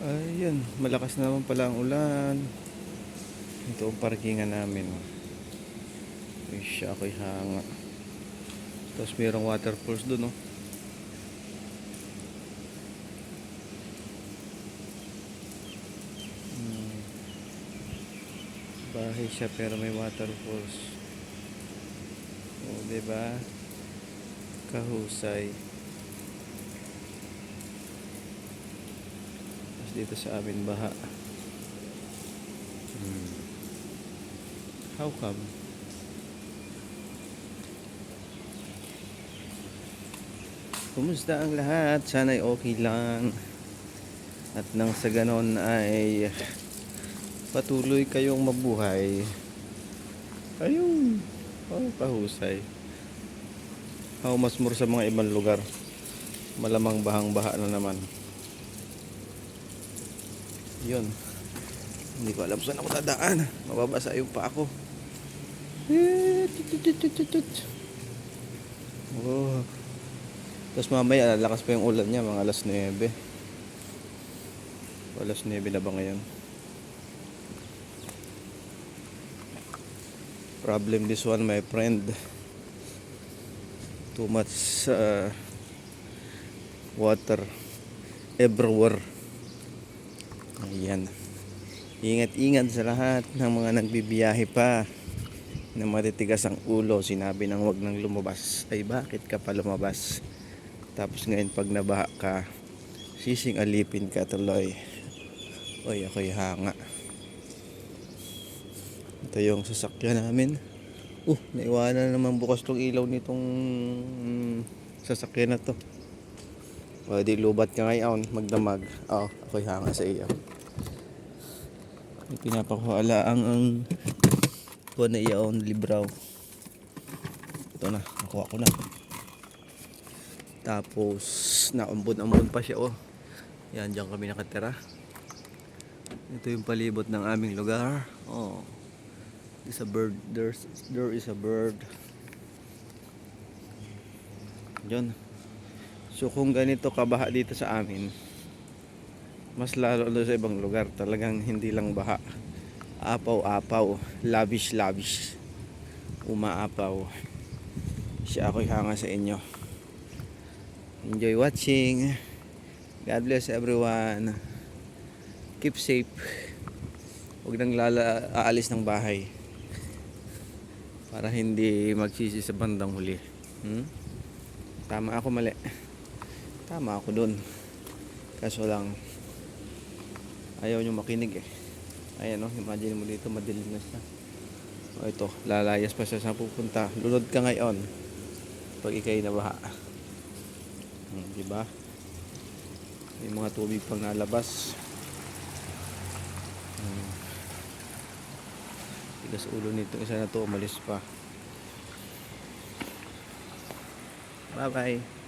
Ayun, malakas naman pala ang ulan. Ito ang parkingan namin. Ay siya, ako'y hanga. Tapos mayroong waterfalls doon, oh. Hmm. Bahay siya pero may waterfalls. Oh, 'di ba? Kahusay. Tapos dito sa amin baha. Hmm. How come? Kumusta ang lahat? Sana'y okay lang. At nang sa ganon ay patuloy kayong mabuhay. Ayun. Oh, pahusay. How much more sa mga ibang lugar. Malamang bahang-baha na naman. Yun. Hindi ko alam saan ako dadaan. Mababasa yung pa ako. Eh. Oh. Tapos mamaya, lalakas pa yung ulan niya, mga alas 9. Alas 9 na ba ngayon? Problem this one, my friend. Too much uh, water everywhere. Ayan. Ingat-ingat sa lahat ng mga nagbibiyahe pa na matitigas ang ulo. Sinabi nang wag nang lumabas. Ay bakit ka pa lumabas? Tapos ngayon pag nabaha ka, sising alipin ka tuloy. Oy, ako'y hanga. Ito yung sasakyan namin. Uh, naiwanan na naman bukas tong ilaw nitong mm, sasakyan na to. O, di lubat ka ngayon, magdamag. Oo, ako'y hanga sa iyo. Pinapakuhala ang ang ko na iyaon libraw. Ito na, nakuha ko na. Tapos, naumbon-ambon pa siya, oh. Yan, dyan kami nakatira. Ito yung palibot ng aming lugar. Oh. There's a bird. There's, there is a bird. Yun. So kung ganito kabaha dito sa amin, mas lalo doon sa ibang lugar, talagang hindi lang baha. Apaw-apaw, lavish-lavish. Umaapaw. Siya ako'y hanga sa inyo. Enjoy watching. God bless everyone. Keep safe. Huwag nang lala aalis ng bahay. Para hindi magsisi sa bandang huli. Hmm? Tama ako mali. Tama ako dun. Kaso lang, ayaw nyo makinig eh. Ayan o, imagine mo dito, madilim na siya. O ito, lalayas pa siya sa pupunta. Lunod ka ngayon. Pag ikay nabaha. Hmm, di ba? May mga tubig pang nalabas. Hmm. Tigas ulo nito. Isa na to, umalis pa. Bye-bye.